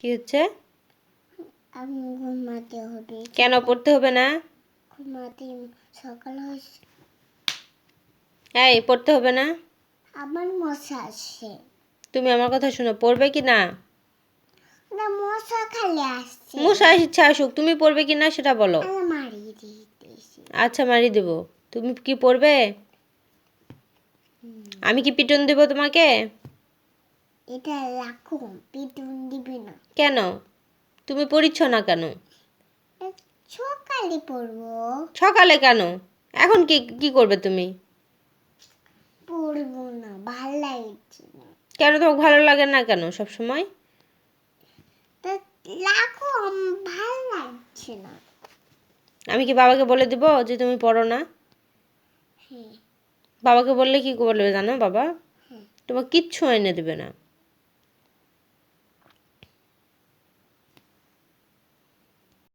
কি হচ্ছে? আমি ঘুমাতে হবে। কেন পড়তে হবে না? ঘুমাতে সকাল এই পড়তে হবে না? আমার মশা আসছে। তুমি আমার কথা শুনো পড়বে কি না? মশা খালি আসছে। মশা ইচ্ছা আসুক তুমি পড়বে কি না সেটা বলো। আচ্ছা মারি দেবো। তুমি কি পড়বে? আমি কি পিটন দেবো তোমাকে? এটা রাখো পিটুন দিবে না। কেন? তুমি পড়িচ্ছ না কেন? সকালে পড়ব। সকালে কেন? এখন কি কি করবে তুমি? পড়ব না ভালো লাগছে না। কেন তোমাকে ভালো লাগে না কেন সব সময় আমার ভালো লাগছে না। আমি কি বাবাকে বলে দিব যে তুমি পড়ো না? হ্যাঁ। বাবাকে বললে কি বলবে জানো বাবা? হ্যাঁ। তোমার কিচ্ছু এনে দেবে না।